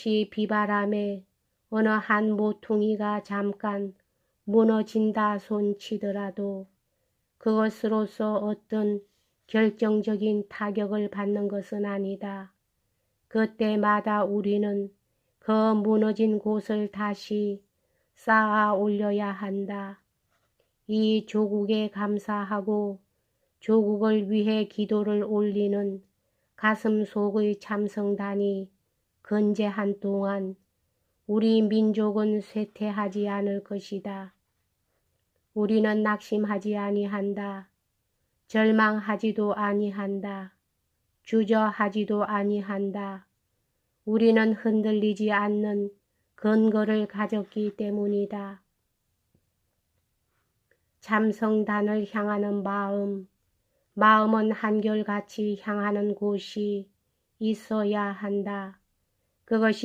혹시 비바람에 어느 한 모퉁이가 잠깐 무너진다 손치더라도 그것으로서 어떤 결정적인 타격을 받는 것은 아니다. 그때마다 우리는 그 무너진 곳을 다시 쌓아 올려야 한다. 이 조국에 감사하고 조국을 위해 기도를 올리는 가슴 속의 참성단이 건재한 동안 우리 민족은 쇠퇴하지 않을 것이다. 우리는 낙심하지 아니한다. 절망하지도 아니한다. 주저하지도 아니한다. 우리는 흔들리지 않는 근거를 가졌기 때문이다. 참성단을 향하는 마음, 마음은 한결같이 향하는 곳이 있어야 한다. 그것이